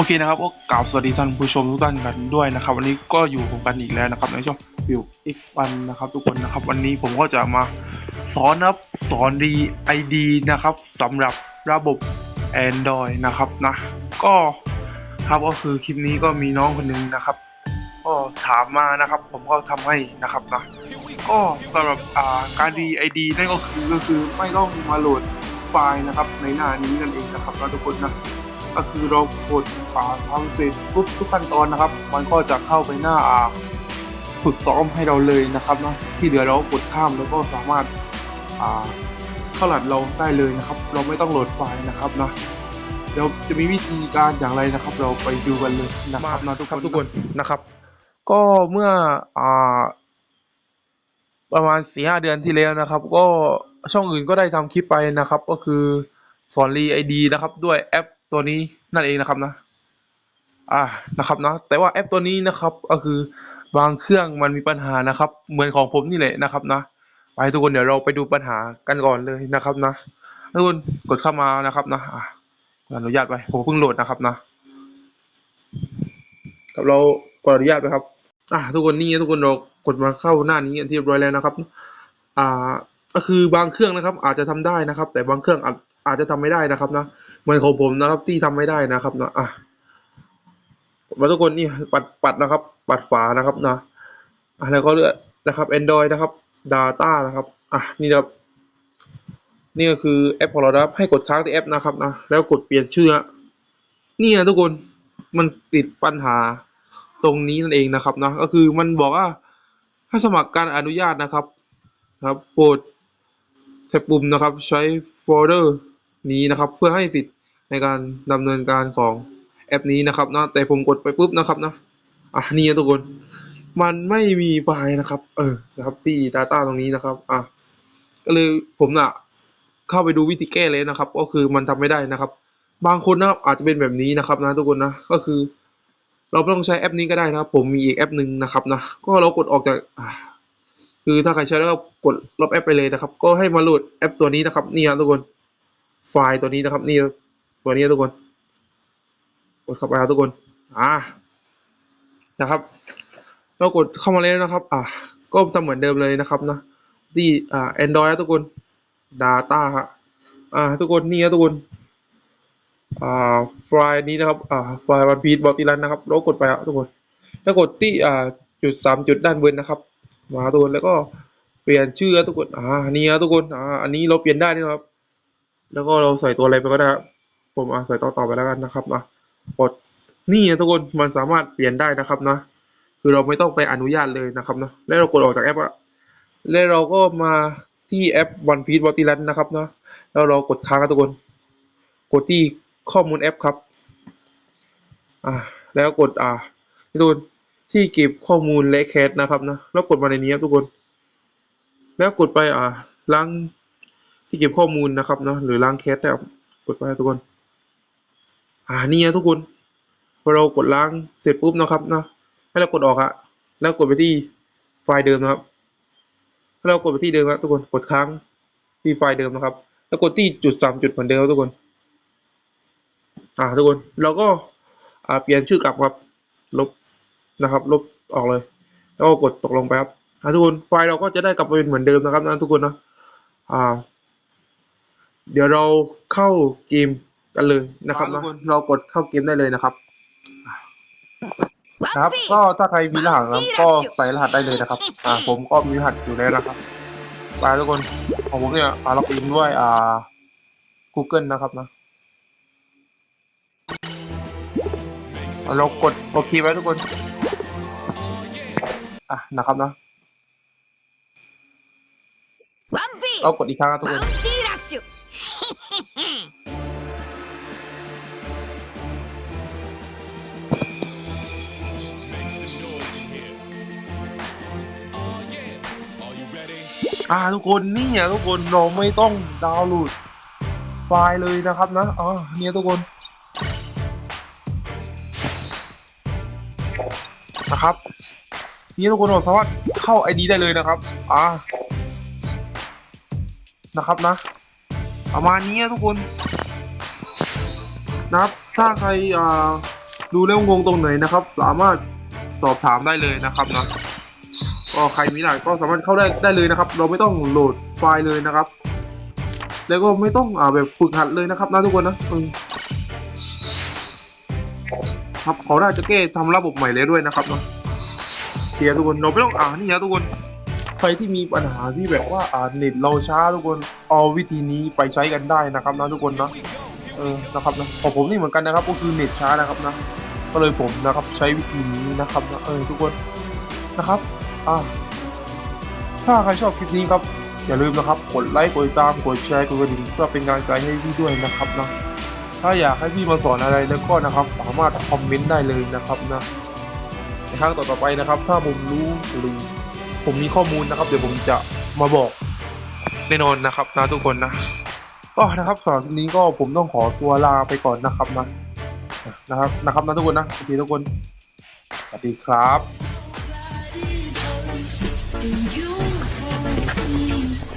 โอเคนะครับก็กล่าวสวัสดีท่านผู้ชมทุกท่านกันด้วยนะครับ วันนี้ก็อยู่ผมกันอีกแล้วนะครับในช่องวิวอีกวันนะครับ ทุกคนนะครับ วันนี้ผมก็จะมาสอนนะครับสอนดีไอดีนะครับสำหรับระบบ Android นะครับนะก็ครับก็คือคลิปนี้ก็มีน้องคนหนึงนะครับ ก็ถามมานะครับ ผมก็ทำให้นะครับนะก็สำหรับอ่าการดีไอดีนั่นก็คือก็คือไม่ต้องมาโหลดไฟล์นะครับในหน้านี้นั่นเองนะครับนะทุกคนนะ ก็คือเรากดอ่าทำเสร็จปุ๊บทุกขั้นตอนนะครับ มันก็จะเข้าไปหน้าอ่าฝึกซ้อมให้เราเลยนะครับเนาะที่เหลือเราก็กดข้ามแล้วก็สามารถอ่าเข้าหลัดเราได้เลยนะครับ เราไม่ต้องโหลดไฟล์นะครับนะเดี๋ยวจะมีวิธีการอย่างไรนะครับ เราไปดูกันเลยนะครับนะทุกคนทุกคนนะครับ ก็เมื่ออ่าประมาณสี่ห้าเดือนที่แล้วนะครับ ก็ช่องอื่นก็ได้ทำคลิปไปนะครับ ก็คือสอนรีไอดีนะครับ ด้วยแอป ตัวนี้นั่นเองนะครับนะอ่านะครับนะแต่ว่าแอปตัวนี้นะครับก็คือบางเครื่องมันมีปัญหานะครับ เหมือนของผมนี่แหละนะครับนะไปทุกคนเดี๋ยวเราไปดูปัญหากันก่อนเลยนะครับนะทุกคนกดเข้ามานะครับนะอ่าอนุญาตไปผมเพิ่งโหลดนะครับนะกับเรากดอนุญาตไปครับอ่าทุกคนนี่ทุกคนเรากดมาเข้าหน้านี้อันที่เรียบร้อยแล้วนะครับ อ่าก็คือบางเครื่องนะครับ อาจจะทำได้นะครับ แต่บางเครื่องอาจ อาจจะทำไม่ได้นะครับนะเหมือนของผมนะครับที่ทำไม่ได้นะครับนะอะมาทุกคนนี่ปัดปัดนะครับ ปัดฝานะครับนะอะแล้วก็เลือกนะครับ Android นะครับ Data นะครับอะนี่นะครับนี่ก็คือแอปของเรานะครับให้กดค้างที่แอปนะครับนะแล้วกดเปลี่ยนชื่อนะนี่นะทุกคนมันติดปัญหาตรงนี้นั่นเองนะครับนะก็คือมันบอกว่าให้สมัครการอนุญาตนะครับนะครับโปรดแท็บปุ่มนะครับ ใช้โฟลเดอร์ นี้นะครับ เพื่อให้สิทธิ์ในการดำเนินการของแอปนี้นะครับนะแต่ผมกดไปปุ๊บนะครับนะอะนี่นะทุกคน มันไม่มีไฟล์นะครับ เออนะครับที่ Data ตรงนี้นะครับอะก็เลยผมน่ะเข้าไปดูวิธีแก้เลยนะครับ ก็คือมันทำไม่ได้นะครับ บางคนนะครับอาจจะเป็นแบบนี้นะครับนะทุกคนนะก็คือ เราไม่ต้องใช้แอปนี้ก็ได้นะครับ ผมมีอีกแอปหนึ่งนะครับนะก็เรากดออกจากคือถ้าใครใช้แล้วก็กดลบแอปไปเลยนะครับ ก็ให้มาโหลดแอปตัวนี้นะครับนี่ครับทุกคน ไฟล์ตัวนี้นะครับ นี่ตัวนี้ทุกคนกดเข้าไปครับทุกคนอ่านะครับเรากดเข้ามาแล้วนะครับ อ่าก็ทำเหมือนเดิมเลยนะครับนะที่อ่า Android ทุกคน Data ฮะอ่าทุกคนนี่ครับทุกคนอ่าไฟล์นี้นะครับอ่าไฟล์วันพี e บอติลันนะครับเรากดไปครับทุกคน แล้วกดที่อ่าจุดสามจุดด้านบนนะครับ มาทุกคนแล้วก็เปลี่ยนชื่อครับทุกคนอ่านี่ครับทุกคนอ่าอันนี้เราเปลี่ยนได้นะครับ แล้วก็เราใส่ตัวอะไรไปก็ได้ ผมอ่าใส่ต่อต่อไปแล้วกันนะครับอะกดนี่นะทุกคนมันสามารถเปลี่ยนได้นะครับนะคือเราไม่ต้องไปอนุญาตเลยนะครับนะแล้วเรากดออกจากแอปอะแล้วเราก็มาที่แอป One Piece b o t i l a n นะครับนะแล้วเรากดค้างครับทุกคน กดที่ข้อมูลแอปครับอ่าแล้วกดอ่าที่ดูที่เก็บข้อมูลและแคสนะครับนะแล้วกดมาในนี้ครับทุกคน แล้วกดไปอ่าล้าง ที่เก็บข้อมูลนะครับเนาะหรือล้างแคสได้ครับกดไปทุกคน อ่านี่นะทุกคนพอเรากดล้างเสร็จปุ๊บนะครับเนาะให้เรากดออกอะแล้วกดไปที่ไฟล์เดิมนะครับให้เรากดไปที่เดิมครับทุกคนกดค้างที่ไฟล์เดิมนะครับ แล้วกดที่จุดสามจุดเหมือนเดิมครับทุกคน อ่าทุกคนเราก็อ่าเปลี่ยนชื่อกลับครับลบนะครับ ลบออกเลย แล้วก็กดตกลงไปครับทุกคนไฟล์เราก็จะได้กลับมาเป็นเหมือนเดิมนะครับนะทุกคนนะอ่า เดี๋ยวเราเข้าเกมกันเลยนะครับนะเรากดเข้าเกมได้เลยนะครับ ครับ ก็ถ้าใครมีรหัสนะก็ใส่รหัสได้เลยนะครับ อ่า ผมก็มีรหัสอยู่แล้วนะครับไปทุกคนของผมเนี่ยอ่าล็อกอินด้วยอ่า Google นะครับนะเรากดโอเคไว้ทุกคน อะนะครับนะเรากดอีกครั้งนะทุกคน อ่าทุกคนนี่อะทุกคนเราไม่ต้องดาวน์โหลดไฟล์เลยนะครับนะอ๋อเนี่ยทุกคนนะครับนี่ทุกคนสามารถเข้า ID ได้เลยนะครับอ่านะครับนะประมาณนี้ทุกคนนะครับถ้าใครอ่าดูแล้วงงตรงไหนนะครับ สามารถสอบถามได้เลยนะครับนะ ก็ใครมีหลายก็สามารถเข้าได้ได้เลยนะครับ เราไม่ต้องโหลดไฟล์เลยนะครับ แล้วก็ไม่ต้องอ่าแบบฝึกหัดเลยนะครับนะทุกคนนะครับเขาน่าจะแก้ทำระบบใหม่เลยด้วยนะครับเนาะเดี๋ยวทุกคนเราไม่ต้องอ่านนี่นะทุกคนใครที่มีปัญหาที่แบบว่าอ่าเน็ตเราช้าทุกคนเอาวิธีนี้ไปใช้กันได้นะครับนะทุกคนนะเออนะครับนะของผมนี่เหมือนกันนะครับ ก็คือเน็ตช้านะครับนะก็เลยผมนะครับใช้วิธีนี้นะครับนะเออทุกคนนะครับ อ่าถ้าใครชอบคลิปนี้ครับอย่าลืมนะครับกดไลค์กดติดตามกดแชร์กดกระดิ่งเพื่อเป็นกำลังใจให้พี่ด้วยนะครับนะถ้าอยากให้พี่มาสอนอะไรแล้วก็นะครับ สามารถคอมเมนต์ได้เลยนะครับนะในครั้งต่อๆไปนะครับ ถ้าผมรู้หรือผมมีข้อมูลนะครับ เดี๋ยวผมจะมาบอกแน่นอนนะครับนะทุกคนนะก็นะครับสำหรับคลิปนี้ก็ผมต้องขอตัวลาไปก่อนนะครับนะนะครับนะครับนะทุกคนนะโอเคทุกคนสวัสดีครับ And you